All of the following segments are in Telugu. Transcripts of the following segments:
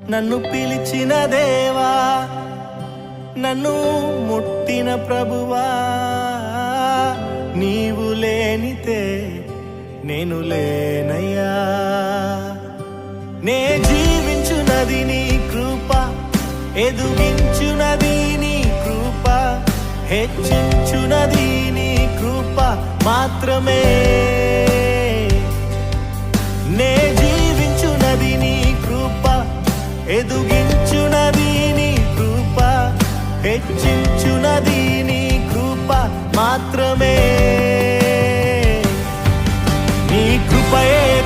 నన్ను పిలిచిన దేవా నన్ను ముట్టిన ప్రభువా. నీవు లేనితే నేను లేనయ్యా. నే జీవించునది నీ కృప ఎదుగించునది నీ కృప హెచ్చించునది నీ కృప మాత్రమే. నే ఎదుగించునది నీ కృప హెచ్చించునది నీ కృప మాత్రమే. నీ కృపయే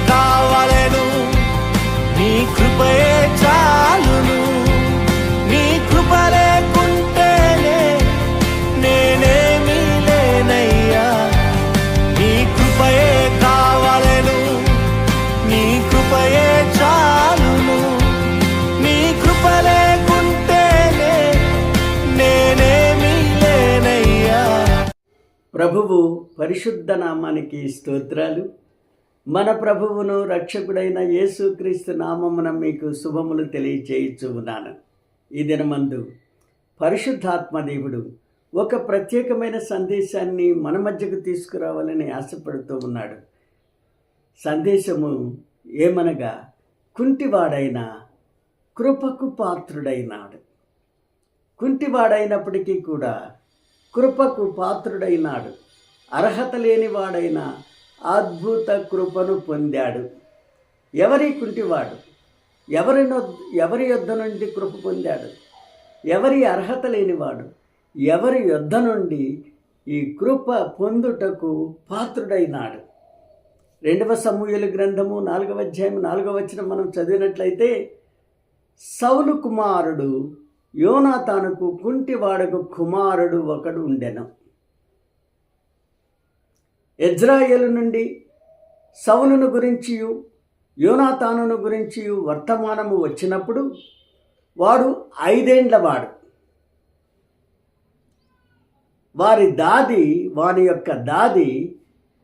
ప్రభువు పరిశుద్ధ నామానికి స్తోత్రాలు. మన ప్రభువును రక్షకుడైన యేసుక్రీస్తు నామమున మీకు శుభములు తెలియచేయచ్చు ఉన్నాను ఈ దినమందు పరిశుద్ధాత్మ దేవుడు ఒక ప్రత్యేకమైన సందేశాన్ని మన మధ్యకు తీసుకురావాలని ఆశపడుతూ ఉన్నాడు. సందేశము ఏమనగా కుంటివాడైన కృపకు పాత్రుడైనాడు. కుంటివాడైనప్పటికీ కూడా కృపకు పాత్రుడైనాడు. అర్హత లేనివాడైన అద్భుత కృపను పొందాడు. ఎవరి కుంటివాడు? ఎవరి ఎవరి యొద్ద నుండి కృప పొందాడు? ఎవరి అర్హత లేనివాడు? ఎవరి యొద్ద నుండి ఈ కృప పొందుటకు పాత్రుడైనాడు. రెండవ సమూహల గ్రంథము నాలుగవ అధ్యాయం నాలుగవ వచనం మనం చదివినట్లయితే సౌలు కుమారుడు యోనాతానుకు కుంటివాడకు కుమారుడు ఒకడు ఉండెను. ఇజ్రాయేలు నుండి సౌలును గురించియు యోనాతానును గురించి వర్తమానము వచ్చినప్పుడు వాడు ఐదేండ్లవాడు వారి దాది వాని యొక్క దాది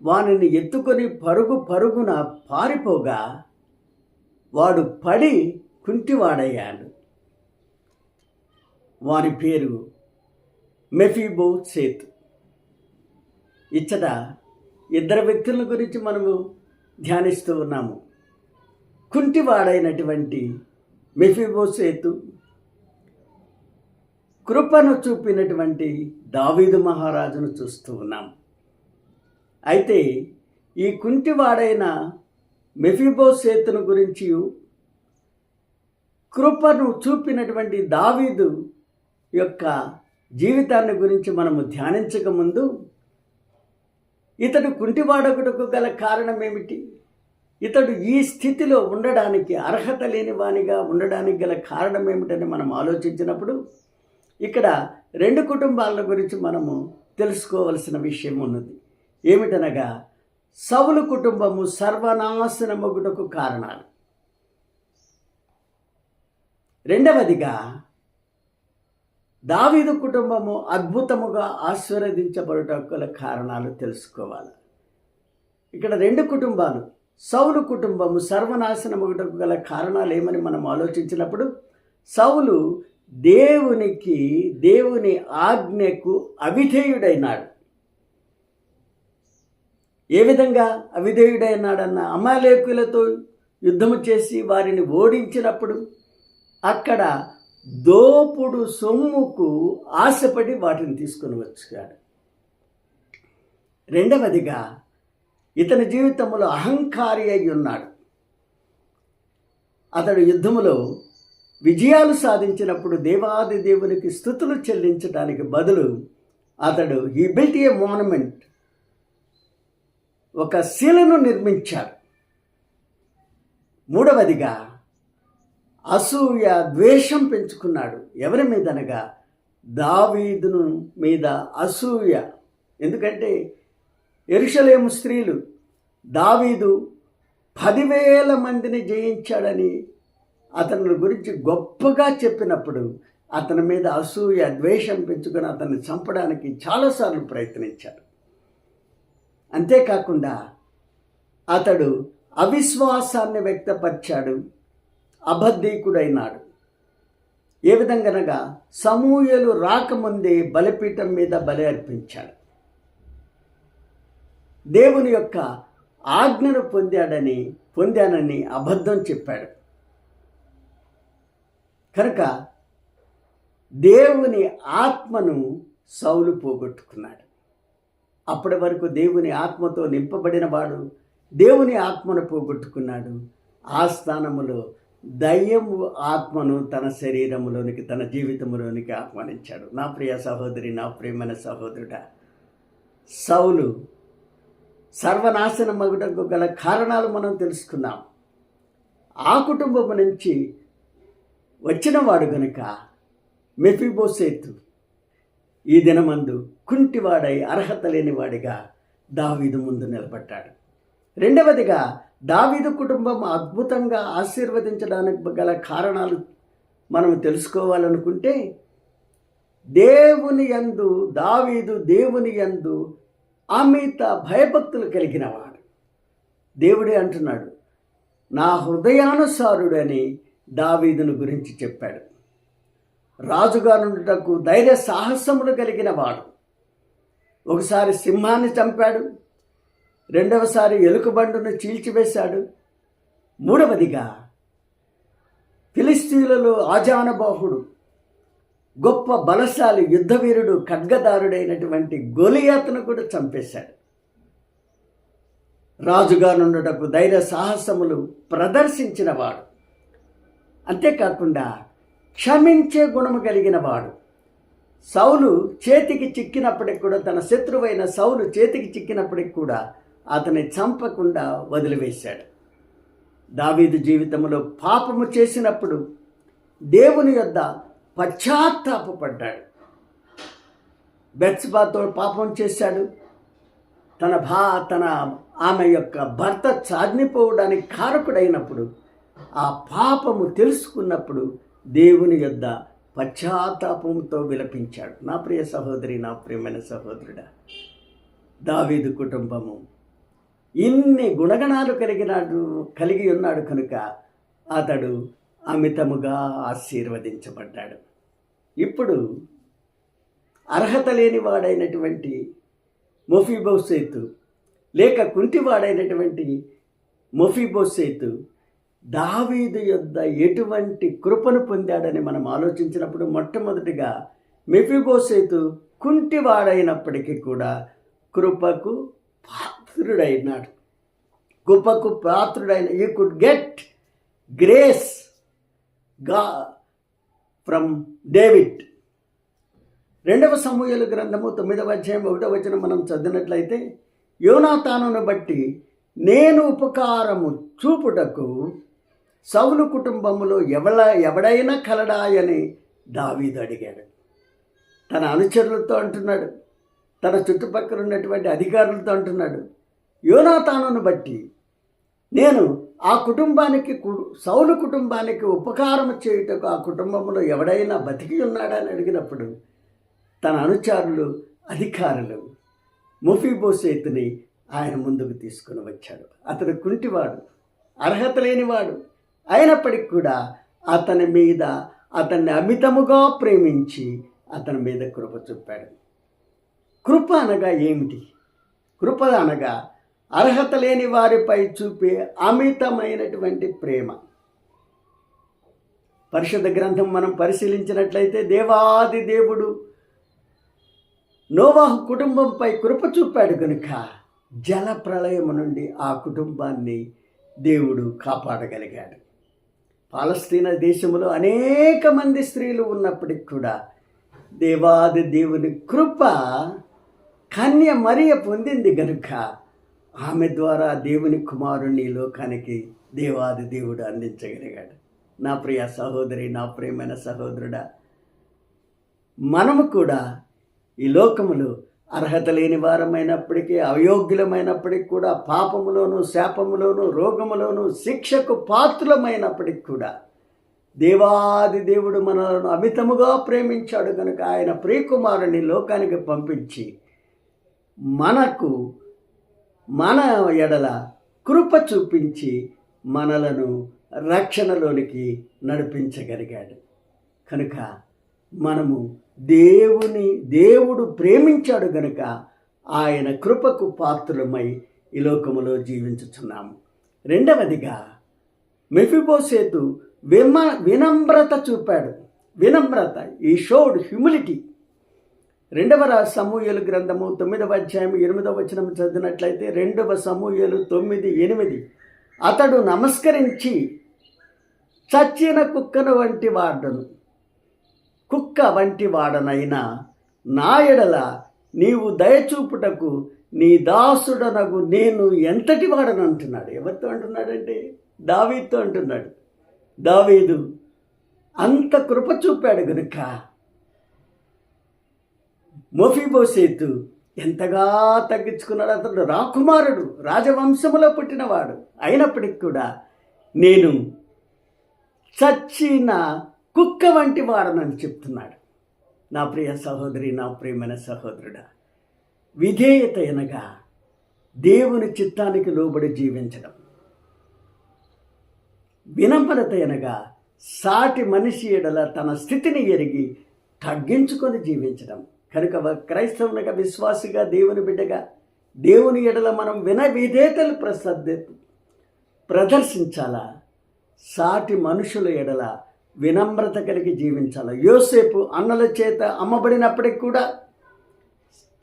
వానిని ఎత్తుకొని పరుగు పరుగున పారిపోగా వాడు పడి కుంటివాడయ్యాడు. వారి పేరు మెఫీబో సేత్. ఇచ్చట ఇద్దరు వ్యక్తుల గురించి మనము ధ్యానిస్తూ ఉన్నాము. కుంటివాడైనటువంటి మెఫిబోసేతు కృపను చూపినటువంటి దావీదు మహారాజును చూస్తూ ఉన్నాం. అయితే ఈ కుంటివాడైన మెఫిబోసేతును గురించి కృపను చూపినటువంటి దావీదు యొక్క జీవితాన్ని గురించి మనము ధ్యానించక ముందు ఇతడు కుంటివాడగుటకు గల కారణం ఏమిటి ఇతడు ఈ స్థితిలో ఉండడానికి అర్హత లేని వానిగా ఉండడానికి గల కారణం ఏమిటని మనం ఆలోచించినప్పుడు ఇక్కడ రెండు కుటుంబాల గురించి మనము తెలుసుకోవలసిన విషయం ఉన్నది. ఏమిటనగా సవులు కుటుంబము సర్వనాశనమగుటకు కారణాలు. రెండవదిగా దావీదు కుటుంబము అద్భుతముగా ఆశీర్వదించబడుటకు గల కారణాలు తెలుసుకోవాలి. ఇక్కడ రెండు కుటుంబాలు సౌలు కుటుంబము సర్వనాశనముటకు గల కారణాలు ఏమని మనం ఆలోచించినప్పుడు సౌలు దేవునికి దేవుని ఆజ్ఞకు అవిధేయుడైనాడు. ఏ విధంగా అవిధేయుడైనాడన్న అమాలేకులతో యుద్ధము చేసి వారిని ఓడించినప్పుడు అక్కడ దోపుడు సొమ్ముకు ఆశపడి వాటిని తీసుకొని వచ్చాడు. రెండవదిగా ఇతని జీవితంలో అహంకారి అయి ఉన్నాడు. అతడు యుద్ధములో విజయాలు సాధించినప్పుడు దేవాది దేవునికి స్థుతులు చెల్లించడానికి బదులు అతడు ఈ బిల్ట్ ఏ మోనమెంట్ ఒక శిలను నిర్మించాడు. మూడవదిగా అసూయ ద్వేషం పెంచుకున్నాడు. ఎవరి మీదనగా? దావీదును మీద అసూయ. ఎందుకంటే ఎరుషలేము స్త్రీలు దావీదు పదివేల మందిని జయించాడని అతని గురించి గొప్పగా చెప్పినప్పుడు అతని మీద అసూయ ద్వేషం పెంచుకొని అతన్ని చంపడానికి చాలాసార్లు ప్రయత్నించాడు. అంతేకాకుండా అతడు అవిశ్వాసాన్ని వ్యక్తపరిచాడు. అబద్ధీకుడైనాడు. ఏ విధంగానగా సమూయలు రాకముందే బలిపీఠం మీద బలి అర్పించాడు. దేవుని యొక్క ఆజ్ఞను పొందాడని పొందానని అబద్ధం చెప్పాడు. కనుక దేవుని ఆత్మను సౌలు పోగొట్టుకున్నాడు. అప్పటి వరకు దేవుని ఆత్మతో నింపబడిన వాడు దేవుని ఆత్మను పోగొట్టుకున్నాడు. ఆ స్థానములో దయ్యము ఆత్మను తన శరీరములోనికి తన జీవితంలోనికి ఆహ్వానించాడు. నా ప్రియ సహోదరి నా ప్రియమైన సహోదరుడా సౌలు సర్వనాశనం మగుటకు గల కారణాలు మనం తెలుసుకున్నాం. ఆ కుటుంబం నుంచి వచ్చినవాడు గనుక మెఫిబోసేతు ఈ దినమందు కుంటివాడై అర్హత లేనివాడిగా దావీదు ముందు నిలబడ్డాడు. రెండవదిగా దావీదు కుటుంబం అద్భుతంగా ఆశీర్వదించడానికి గల కారణాలు మనం తెలుసుకోవాలనుకుంటే దేవుని యందు దావీదు దేవుని యందు అమిత భయభక్తులు కలిగినవాడు దేవుడే అంటున్నాడు నా హృదయానుసారుడని దావీదును గురించి చెప్పాడు. రాజుగా నుండుటకు ధైర్య సాహసములు కలిగిన వాడు. ఒకసారి సింహాన్ని చంపాడు రెండవసారి ఎలుకబండును చీల్చివేశాడు. మూడవదిగా ఫిలిస్తీన్లలో ఆజానబాహుడు గొప్ప బలశాలి యుద్ధవీరుడు ఖడ్గదారుడైనటువంటి గొలియాతను కూడా చంపేశాడు. రాజుగా నుండుటకు ధైర్య సాహసములు ప్రదర్శించినవాడు. అంతేకాకుండా క్షమించే గుణము కలిగిన వాడు సౌలు చేతికి చిక్కినప్పటికి కూడా తన శత్రువైన సౌలు చేతికి చిక్కినప్పటికి కూడా అతని చంపకుండా వదిలివేశాడు. దావీదు జీవితంలో పాపము చేసినప్పుడు దేవుని యొద్ద పశ్చాత్తాపడ్డాడు బెత్స్బాతో పాపం చేశాడు. తన భా తన ఆమె యొక్క భర్త చాజ్నిపోవడానికి కారకుడైనప్పుడు ఆ పాపము తెలుసుకున్నప్పుడు దేవుని యొద్ద పశ్చాత్తాపంతో విలపించాడు. నా ప్రియ సహోదరి నా ప్రియమైన సహోదరుడా దావీదు కుటుంబము ఇన్ని గుణగణాలు కలిగినాడు కలిగి ఉన్నాడు కనుక అతడు అమితముగా ఆశీర్వదించబడ్డాడు. ఇప్పుడు అర్హత లేని వాడైనటువంటి మొఫీబోసేతు లేక కుంటివాడైనటువంటి మొఫీబోసేతు దావీదు యొద్ద ఎటువంటి కృపను పొందాడని మనం ఆలోచించినప్పుడు మొట్టమొదటిగా మెఫిబోసేతు కుంటివాడైనప్పటికీ కూడా కృపకు పాత్రుడైనాడు. గొప్పకు పాత్రుడైన యూ కుడ్ గెట్ గ్రేస్గా ఫ్రమ్ డేవిడ్ రెండవ సమూహల గ్రంథము తొమ్మిదవ అధ్యాయం ఒకటవ వచ్చిన మనం చదివినట్లయితే యోనాతానును బట్టి నేను ఉపకారము చూపుటకు సౌలు కుటుంబములో ఎవడ ఎవడైనా కలడాయని దావీదు అడిగాడు. తన అనుచరులతో అంటున్నాడు తన చుట్టుపక్కల ఉన్నటువంటి అధికారులతో అంటున్నాడు యోనాతానును బట్టి నేను ఆ కుటుంబానికి కు- సౌలు కుటుంబానికి ఉపకారం చేయుటకు ఆ కుటుంబంలో ఎవడైనా బతికి ఉన్నాడని అడిగినప్పుడు తన అనుచారులు అధికారులు ముఫీబోసేతుని ఆయన ముందుకు తీసుకుని వచ్చాడు. అతడు కుంటివాడు అర్హత లేనివాడు. అయినప్పటికి కూడా అతని మీద అతన్ని అమితముగా ప్రేమించి అతని మీద కృప చూపాడు. కృప అనగా ఏమిటి? కృప అనగా అర్హత లేని వారిపై చూపే అమితమైనటువంటి ప్రేమ. పరిశుద్ధ గ్రంథం మనం పరిశీలించినట్లయితే దేవాది దేవుడు నోవాహు కుటుంబంపై కృప చూపాడు కనుక జల ప్రళయము నుండి ఆ కుటుంబాన్ని దేవుడు కాపాడగలిగాడు. పాలస్తీనా దేశంలో అనేక మంది స్త్రీలు ఉన్నప్పటికి కూడా దేవాది దేవుని కృప కన్య మరియ పొందింది గనుక ఆమె ద్వారా దేవుని కుమారుణ్ణి లోకానికి దేవాది దేవుడు అందించగలిగాడు. నా ప్రియ సహోదరి నా ప్రియమైన సహోదరుడా మనము కూడా ఈ లోకములు అర్హత లేని వారమైనప్పటికీ అయోగ్యులమైనప్పటికీ కూడా పాపములోను శాపములోను రోగములోను శిక్షకు పాత్రులమైనప్పటికి కూడా దేవాది దేవుడు మనలను అమితముగా ప్రేమించాడు కనుక ఆయన ప్రియకుమారుని లోకానికి పంపించి మనకు మన ఎడల కృప చూపించి మనలను రక్షణలోనికి నడిపించగలిగాడు. కనుక మనము దేవుని దేవుడు ప్రేమించాడు గనుక ఆయన కృపకు పాత్రులమై ఈ లోకములో జీవించుచున్నాము. రెండవదిగా మెఫిబోసేతు విమ వినమ్రత చూపాడు. వినమ్రత ఈ షోడ్ హ్యూమిలిటీ రెండవ సమూహలు గ్రంథము తొమ్మిదవ అధ్యాయం ఎనిమిదవ వచనం చదివినట్లయితే రెండవ సమూహలు తొమ్మిది ఎనిమిది. అతడు నమస్కరించి చచ్చిన కుక్కను వంటి వాడను. కుక్క వంటి వాడనైనా నా ఎడల నీవు దయచూపుటకు నీ దాసుడనగు నేను ఎంతటి వాడను అంటున్నాడు. ఎవరితో అంటున్నాడంటే? దావీతో అంటున్నాడు. దావీదు అంత కృప చూపాడు గనుక మోఫీబోసేతు ఎంతగా తగ్గించుకున్నాడు అతడు? రాకుమారుడు రాజవంశములో పుట్టినవాడు అయినప్పటికి కూడా నేను చచ్చిన కుక్క వంటి వాడనని చెప్తున్నాడు. నా ప్రియ సహోదరి నా ప్రియమైన సహోదరుడా విధేయత అనగా దేవుని చిత్తానికి లోబడి జీవించడం వినమ్రత అనగా సాటి మనిషి ఎడల తన స్థితిని ఎరిగి తగ్గించుకొని జీవించడం కనుక క్రైస్తవునిగా విశ్వాసిగా దేవుని బిడ్డగా దేవుని ఎడల మనం విన విధేతలు ప్రసద్ద ప్రదర్శించాలా? సాటి మనుషుల ఎడల వినమ్రత కలిగి జీవించాలి? యోసేపు అన్నల చేత అమ్మబడినప్పటికి కూడా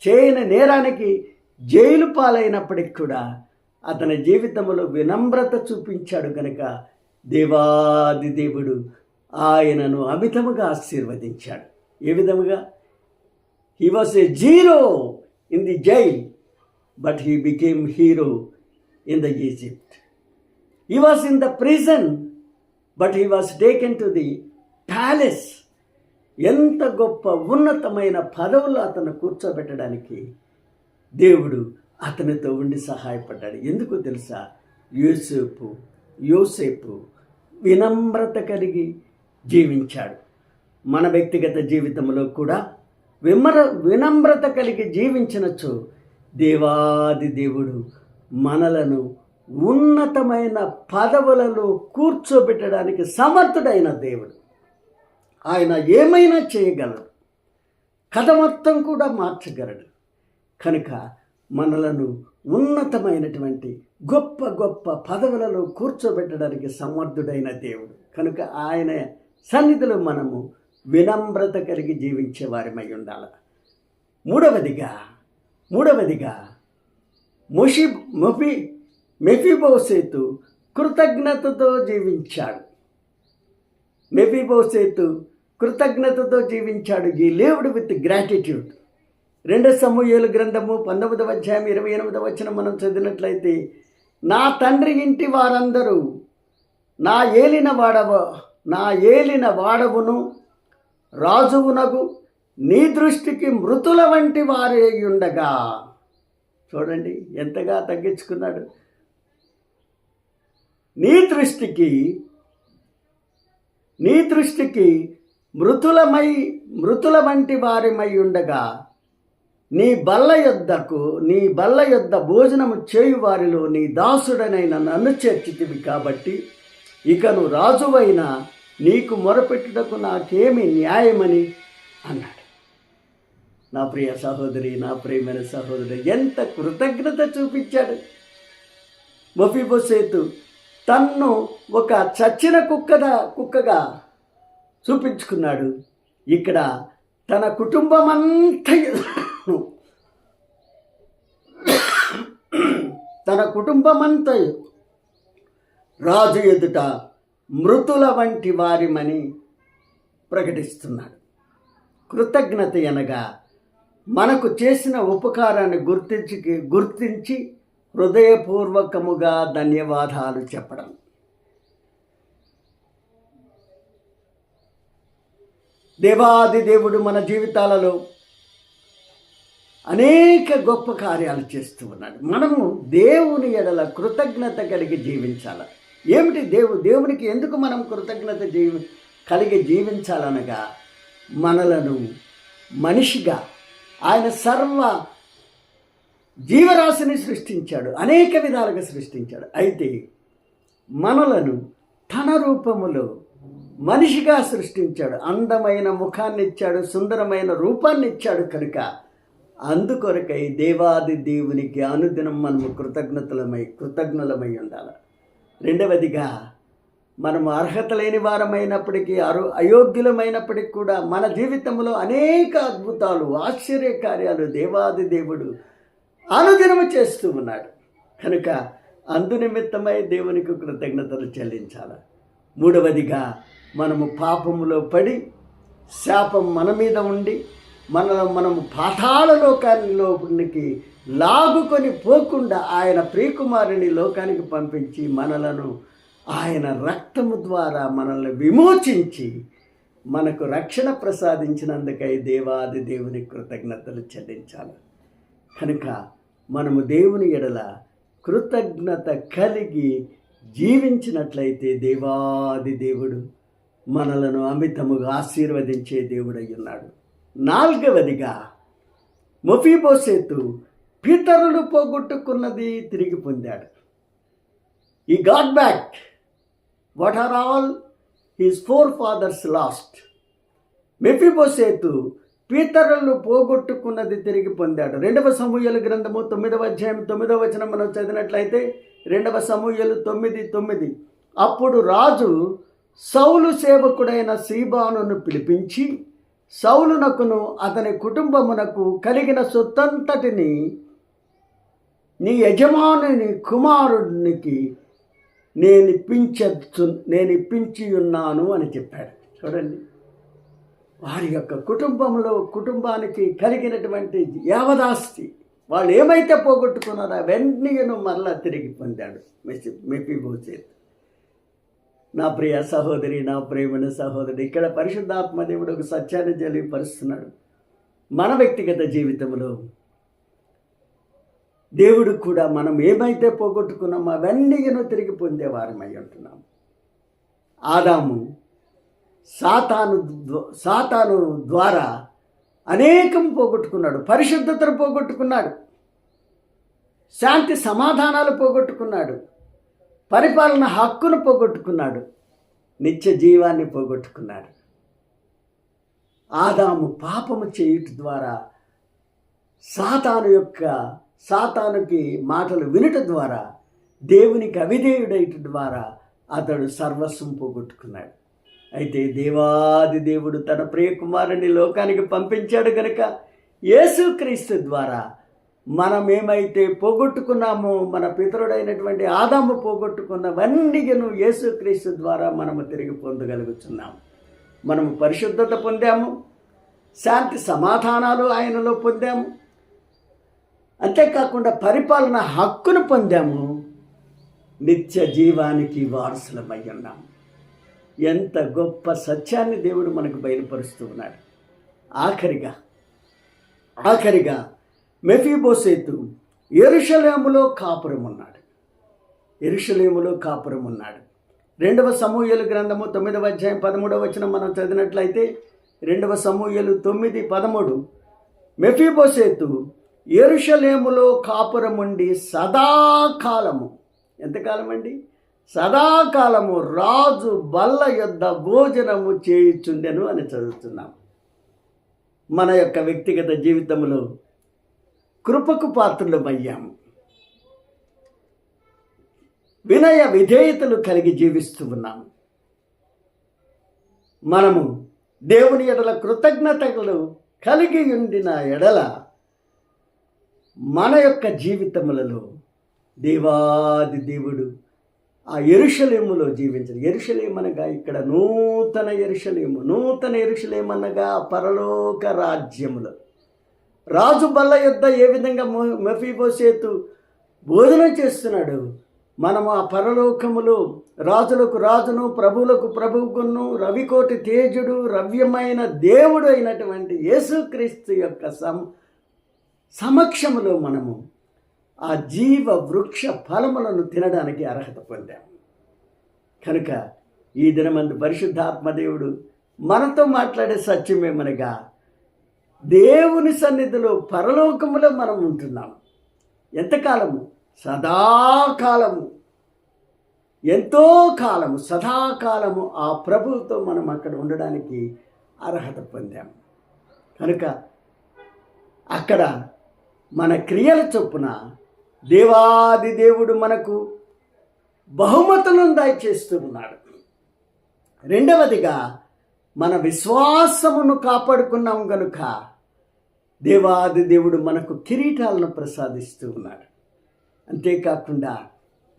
చేయని నేరానికి జైలు పాలైనప్పటికి కూడా అతని జీవితంలో వినమ్రత చూపించాడు కనుక దేవాది దేవుడు ఆయనను అమితముగా ఆశీర్వదించాడు. ఏ విధముగా? He was a zero in the jail but he became hero in the Egypt he was in the prison but he was taken to the palace ఎంత గొప్ప ఉన్నతమైన పదవులు అతను కూర్చోబెట్టడానికి దేవుడు అతనితో ఉండి సహాయపడ్డాడు. ఎందుకు తెలుసా? యూసేపు యోసేపు వినమ్రత కలిగి జీవించాడు. మన వ్యక్తిగత జీవితంలో కూడా విమర వినమ్రత కలిగి జీవించినచో దేవాది దేవుడు మనలను ఉన్నతమైన పదవులలో కూర్చోబెట్టడానికి సమర్థుడైన దేవుడు. ఆయన ఏమైనా చేయగలడు? కథ మొత్తం కూడా మార్చగలడు. కనుక మనలను ఉన్నతమైనటువంటి గొప్ప గొప్ప పదవులలో కూర్చోబెట్టడానికి సమర్థుడైన దేవుడు. కనుక ఆయన సన్నిధిలో మనము వినమ్రత కలిగి జీవించే వారిమై ఉండాలి. మూడవదిగా మూడవదిగా ముషి ముఫి మెఫిబోసేతు కృతజ్ఞతతో జీవించాడు. మెఫిబోసేతు కృతజ్ఞతతో జీవించాడు. ఈ లేవుడు విత్ గ్రాటిట్యూడ్. రెండో సమూహేలు గ్రంథము పంతొమ్మిదవ అధ్యాయం ఇరవై ఎనిమిదవ వచ్చిన మనం చదివినట్లయితే నా తండ్రి ఇంటి వారందరూ నా ఏలిన వాడవ నా ఏలిన వాడవును రాజువునకు నీ దృష్టికి మృతుల వంటి వారే ఉండగా. చూడండి ఎంతగా తగ్గించుకున్నాడు. నీ దృష్టికి నీ దృష్టికి మృతులమై మృతుల వంటి వారిమై ఉండగా నీ బల్ల యొద్దకు నీ బల్ల యొద్ద భోజనము చేయు వారిలో నీ దాసుడనైన నన్ను చేర్చితివి కాబట్టి ఇకను రాజువైన నీకు మొరపెట్టుటకు నాకేమి న్యాయమని? అన్నాడు. నా ప్రియ సహోదరి నా ప్రియమైన సహోదరి ఎంత కృతజ్ఞత చూపించాడు. మఫీబోసేతు తన్ను ఒక చచ్చిన కుక్కద కుక్కగా చూపించుకున్నాడు. ఇక్కడ తన కుటుంబమంతా తన కుటుంబమంతా రాజు ఎదుట మృతుల వంటి వారిమని ప్రకటిస్తున్నాడు. కృతజ్ఞత అనగా మనకు చేసిన ఉపకారాన్ని గుర్తించి గుర్తించి హృదయపూర్వకముగా ధన్యవాదాలు చెప్పడం. దేవాది దేవుడు మన జీవితాలలో అనేక గొప్ప కార్యాలు చేస్తూ ఉన్నాడు. మనము దేవుని ఎడల కృతజ్ఞత కలిగి జీవించాలి. ఏమిటి దేవు దేవునికి ఎందుకు మనం కృతజ్ఞత జీవి కలిగి జీవించాలనగా మనలను మనిషిగా ఆయన సర్వ జీవరాశిని సృష్టించాడు అనేక విధాలుగా సృష్టించాడు. అయితే మనలను తన రూపములో మనిషిగా సృష్టించాడు. అందమైన ముఖాన్ని ఇచ్చాడు సుందరమైన రూపాన్ని ఇచ్చాడు కనుక అందుకొరకై దేవాది దేవునికి అనుదినం మనము కృతజ్ఞతలమై కృతజ్ఞులమై ఉండాలి. రెండవదిగా మనము అర్హత లేని వారమైనప్పటికీ అరు అయోగ్యులమైనప్పటికీ కూడా మన జీవితంలో అనేక అద్భుతాలు ఆశ్చర్య కార్యాలు దేవాది దేవుడు అనుదినము చేస్తూ ఉన్నాడు. కనుక అందునిమిత్తమై దేవునికి కృతజ్ఞతలు చెల్లించాలి. మూడవదిగా మనము పాపములో పడి శాపం మన మీద ఉండి మన మనము పాతాళ లోకానికి లాగుకొని పోకుండా ఆయన ప్రియకుమారుని లోకానికి పంపించి మనలను ఆయన రక్తము ద్వారా మనల్ని విమోచించి మనకు రక్షణ ప్రసాదించినందుకై దేవాది దేవుని కృతజ్ఞతలు చెల్లించాలి. కనుక మనము దేవుని ఎడల కృతజ్ఞత కలిగి జీవించినట్లయితే దేవాది దేవుడు మనలను అమితముగా ఆశీర్వదించే దేవుడై ఉన్నాడు. నాలుగవదిగా మొఫీబోసేతు పితరులు పోగొట్టుకున్నది తిరిగి పొందాడు. ఈ God back what are all his forefathers lost Mephibosheth పీతరులు పోగొట్టుకున్నది తిరిగి పొందాడు. రెండవ సమూహల గ్రంథము తొమ్మిదవ అధ్యాయం తొమ్మిదవ వచనం మనం చదివినట్లయితే రెండవ సమూహలు తొమ్మిది తొమ్మిది. అప్పుడు రాజు సౌలు సేవకుడైన సీబానును పిలిపించి సౌలునకును అతని కుటుంబమునకు కలిగిన సొత్తంతటిని నీ యజమానుని కుమారునికి నేను ఇప్పించచ్చు నేను ఇప్పించి ఉన్నాను అని చెప్పాడు. చూడండి. వారి యొక్క కుటుంబంలో కుటుంబానికి కలిగినటువంటి యావదాస్తి వాళ్ళు ఏమైతే పోగొట్టుకున్నారో అవన్నీను మరలా తిరిగి పొందాడు మెస్సి మెప్పిబోసేత్ నా ప్రియ సహోదరి నా ప్రేమైన సహోదరి ఇక్కడ పరిశుద్ధాత్మ దేవుడు ఒక సత్యాన్ని జలిపరుస్తున్నాడు మన వ్యక్తిగత జీవితంలో దేవుడు కూడా మనం ఏమైతే పోగొట్టుకున్నామో అవన్నీ తిరిగి పొందేవారమై ఉంటున్నాం. ఆదాము సాతాను సాతాను ద్వారా అనేకం పోగొట్టుకున్నాడు. పరిశుద్ధతను పోగొట్టుకున్నాడు. శాంతి సమాధానాలు పోగొట్టుకున్నాడు. పరిపాలన హక్కును పోగొట్టుకున్నాడు. నిత్య జీవాన్ని పోగొట్టుకున్నాడు. ఆదాము పాపము చేయుట ద్వారా సాతాను యొక్క సాతానుకి మాటలు వినుట ద్వారా దేవునికి అవిధేయుడైట ద్వారా అతడు సర్వస్వం పోగొట్టుకున్నాడు అయితే దేవాది దేవుడు తన ప్రియకుమారుని లోకానికి పంపించాడు కనుక యేసుక్రీస్తు ద్వారా మనం ఏమైతే పోగొట్టుకున్నామో మన పితరుడైనటువంటి ఆదాము పోగొట్టుకున్నవన్నీను యేసుక్రీస్తు ద్వారా మనము తిరిగి పొందగలుగుతున్నాము మనము పరిశుద్ధత పొందాము శాంతి సమాధానాలు ఆయనలో పొందాము అంతేకాకుండా పరిపాలన హక్కును పొందాము. నిత్య జీవానికి వారసులమై ఉన్నాం ఎంత గొప్ప సత్యాన్ని దేవుడు మనకు బయలుపరుస్తూ ఉన్నాడు. ఆఖరిగా ఆఖరిగా మెఫీబోసేతు ఎరుషలేములో కాపురం ఉన్నాడు ఎరుషలేములో కాపురం ఉన్నాడు రెండవ సమూహలు గ్రంథము తొమ్మిదవ అధ్యాయం పదమూడవ వచనం మనం చదివినట్లయితే రెండవ సమూహలు తొమ్మిది పదమూడు మెఫీబోసేతు ఎరుషలేములో కాపురం ఉండి సదాకాలము. ఎంతకాలం అండి సదాకాలము రాజు బల్ల యొద్ద భోజనము చేయుచుండెను అని చదువుతున్నాం. మన యొక్క వ్యక్తిగత జీవితంలో కృపకు పాత్రులమయ్యాము వినయ విధేయతలు కలిగి జీవిస్తూ ఉన్నాము మనము దేవుని ఎడల కృతజ్ఞతలు కలిగి ఉండిన ఎడల మన యొక్క జీవితములలో దేవాది దేవుడు ఆ ఎరుషలేములో జీవించదు ఎరుషలేమనగా ఇక్కడ నూతన ఎరుషలేము నూతన ఎరుషలేం అనగా పరలోక రాజ్యములో. రాజు బల్ల యొద్ద ఏ విధంగా మెఫీబోసేతు భోజనం చేస్తున్నాడు? మనము ఆ పరలోకములో రాజులకు రాజును ప్రభువులకు ప్రభువుకును రవికోటి తేజుడు రవ్యమైన దేవుడు అయినటువంటి యేసుక్రీస్తు యొక్క సం సమక్షములో మనము ఆ జీవ వృక్ష ఫలములను తినడానికి అర్హత పొందాము కనుక ఈ దినమందు పరిశుద్ధాత్మదేవుడు మనతో మాట్లాడే సత్యమేమనగా దేవుని సన్నిధిలో పరలోకములో మనం ఉంటున్నాం. ఎంతకాలము? సదాకాలము. ఎంతో కాలము సదాకాలము ఆ ప్రభువుతో మనం అక్కడ ఉండడానికి అర్హత పొందాము కనుక అక్కడ మన క్రియల చొప్పున దేవాది దేవుడు మనకు బహుమతులను దయచేస్తూ ఉన్నాడు. రెండవదిగా మన విశ్వాసమును కాపాడుకున్నాం గనుక దేవాది దేవుడు మనకు కిరీటాలను ప్రసాదిస్తూ ఉన్నాడు. అంతేకాకుండా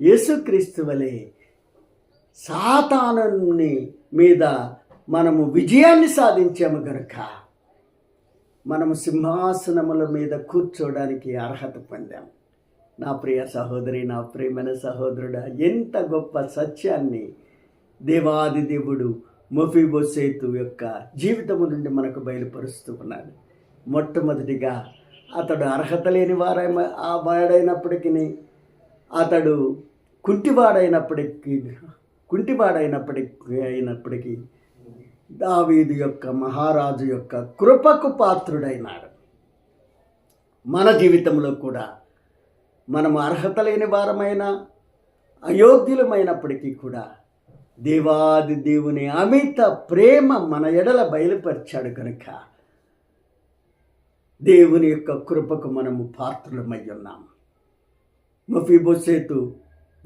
యేసుక్రీస్తు వలె సాతానుని మీద మనము విజయాన్ని సాధించాము గనుక మనము సింహాసనముల మీద కూర్చోడానికి అర్హత పొందాం. నా ప్రియ సహోదరి నా ప్రియమైన సహోదరుడా ఎంత గొప్ప సత్యాన్ని దేవాది దేవుడు మొఫీబోసేతు యొక్క జీవితము నుండి మనకు బయలుపరుస్తూ ఉన్నాడు. మొట్టమొదటిగా అతడు అర్హత లేని వారై ఆ వాడైనప్పటికీ అతడు కుంటివాడైనప్పటికీ కుంటివాడైనప్పటికీ అయినప్పటికీ దావీదు యొక్క మహారాజు యొక్క కృపకు పాత్రుడైనాడు. మన జీవితంలో కూడా మనము అర్హత లేని వారమైన అయోగ్యులమైనప్పటికీ కూడా దేవాది దేవుని అమిత ప్రేమ మన ఎడల బయలుపరిచాడు కనుక దేవుని యొక్క కృపకు మనము పాత్రులమై ఉన్నాం. మఫీబోసేతు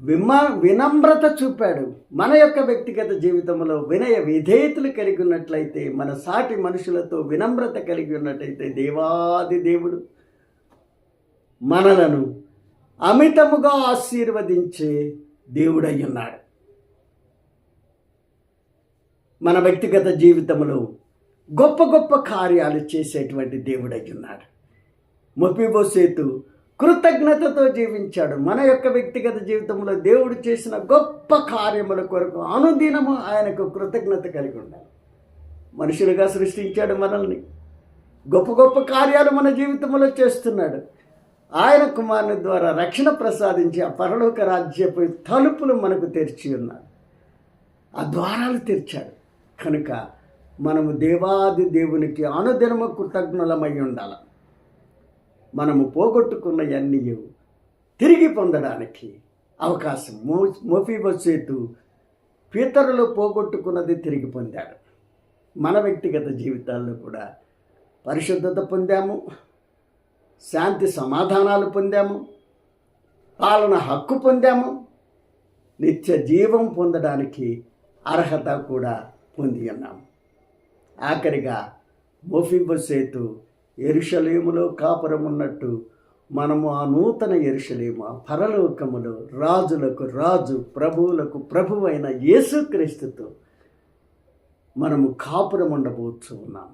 విమ వినమ్రత చూపాడు. మన యొక్క వ్యక్తిగత జీవితంలో వినయ విధేయతలు కలిగి ఉన్నట్లయితే మన సాటి మనుషులతో వినమ్రత కలిగి ఉన్నట్లయితే దేవాది దేవుడు మనలను అమితముగా ఆశీర్వదించే దేవుడై ఉన్నాడు మన వ్యక్తిగత జీవితంలో గొప్ప గొప్ప కార్యాలు చేసేటువంటి దేవుడై ఉన్నాడు మొపిబోసేతు కృతజ్ఞతతో జీవించాడు. మన యొక్క వ్యక్తిగత జీవితంలో దేవుడు చేసిన గొప్ప కార్యముల కొరకు అనుదినము ఆయనకు కృతజ్ఞత కలిగి ఉండాలి. మనుషులుగా సృష్టించాడు మనల్ని. గొప్ప గొప్ప కార్యాలు మన జీవితంలో చేస్తున్నాడు. ఆయన కుమారుని ద్వారా రక్షణ ప్రసాదించి ఆ పరలోక రాజ్యపు తలుపులు మనకు తెరిచి ఉన్నాడు ఆ ద్వారాలు తెరిచాడు. కనుక మనము దేవాది దేవునికి అనుదినము కృతజ్ఞులమై ఉండాలి. మనము పోగొట్టుకున్న అన్నీ తిరిగి పొందడానికి అవకాశం మో మోఫీబోసేతు పితరులు పోగొట్టుకున్నది తిరిగి పొందాడు. మన వ్యక్తిగత జీవితాల్లో కూడా పరిశుద్ధత పొందాము శాంతి సమాధానాలు పొందాము పాలన హక్కు పొందాము నిత్య జీవం పొందడానికి అర్హత కూడా పొంది ఉన్నాము. ఆఖరిగా మోఫిబోసేతు ఎరుషలేములో కాపురం ఉన్నట్టు మనము ఆ నూతన ఎరుషలేము ఆ పరలోకములో రాజులకు రాజు ప్రభువులకు ప్రభు అయిన యేసుక్రీస్తుతో మనము కాపురం ఉండబోతూ ఉన్నాం.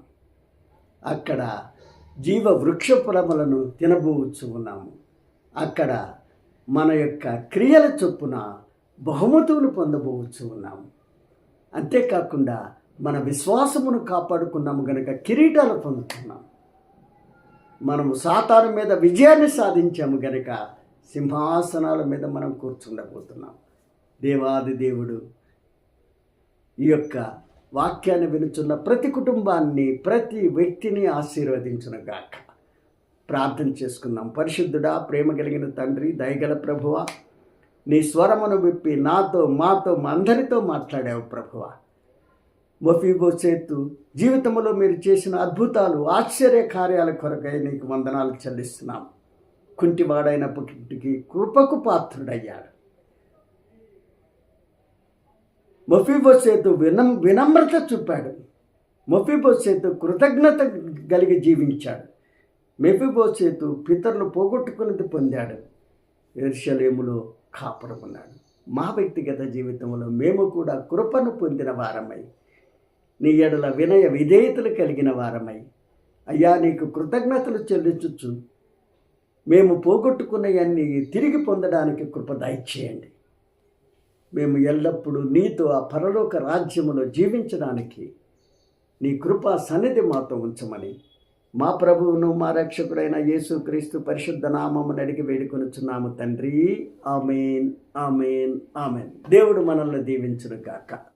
అక్కడ జీవ వృక్ష ఫలములను తినబోవచ్చు ఉన్నాము అక్కడ మన యొక్క క్రియల చొప్పున బహుమతులు పొందబోవచ్చు ఉన్నాము అంతేకాకుండా మన విశ్వాసమును కాపాడుకున్నాము గనుక కిరీటాలు పొందుతున్నాం. మనము సాతాను మీద విజయాన్ని సాధించాము గనుక సింహాసనాల మీద మనం కూర్చుండబోతున్నాం. దేవాది దేవుడు ఈ యొక్క వాక్యాన్ని వినుచున్న ప్రతి కుటుంబాన్ని ప్రతి వ్యక్తిని ఆశీర్వదించునుగాక. ప్రార్థన చేసుకుందాం. పరిశుద్ధుడా ప్రేమ కలిగిన తండ్రి దయగల ప్రభువ నీ స్వరమును విప్పి నాతో మాతో మా అందరితో మాట్లాడావు ప్రభువ. మఫీబోసేతు జీవితంలో మీరు చేసిన అద్భుతాలు ఆశ్చర్య కార్యాల కొరకై నీకు వందనాలు చెల్లిస్తున్నాం. కుంటివాడైనప్పటికీ కృపకు పాత్రుడయ్యాడు. మొఫీబోసేతు వినం వినమ్రత చూపాడు. మొఫీబోసేతు కృతజ్ఞత కలిగి జీవించాడు. మెఫీబోసేతు పితరులు పోగొట్టుకున్నది పొందాడు. ఎర్షలేములో కాపురమున్నాడు. మా వ్యక్తిగత జీవితంలో మేము కూడా కృపను పొందిన వారమై నీ ఎడల వినయ విధేయతలు కలిగిన వారమై. అయ్యా నీకు కృతజ్ఞతలు చెల్లించచ్చు మేము పోగొట్టుకున్నవన్నీ తిరిగి పొందడానికి కృప దయచేయండి. మేము ఎల్లప్పుడూ నీతో ఆ పరలోక రాజ్యములో జీవించడానికి నీ కృపా సన్నిధి మాతో ఉంచమని మా ప్రభువును మా రక్షకుడైన యేసుక్రీస్తు పరిశుద్ధ నామమును అడిగి వేడుకొనుచున్నాము తండ్రి. Amen amen amen. దేవుడు మనల్ని దీవించును గాక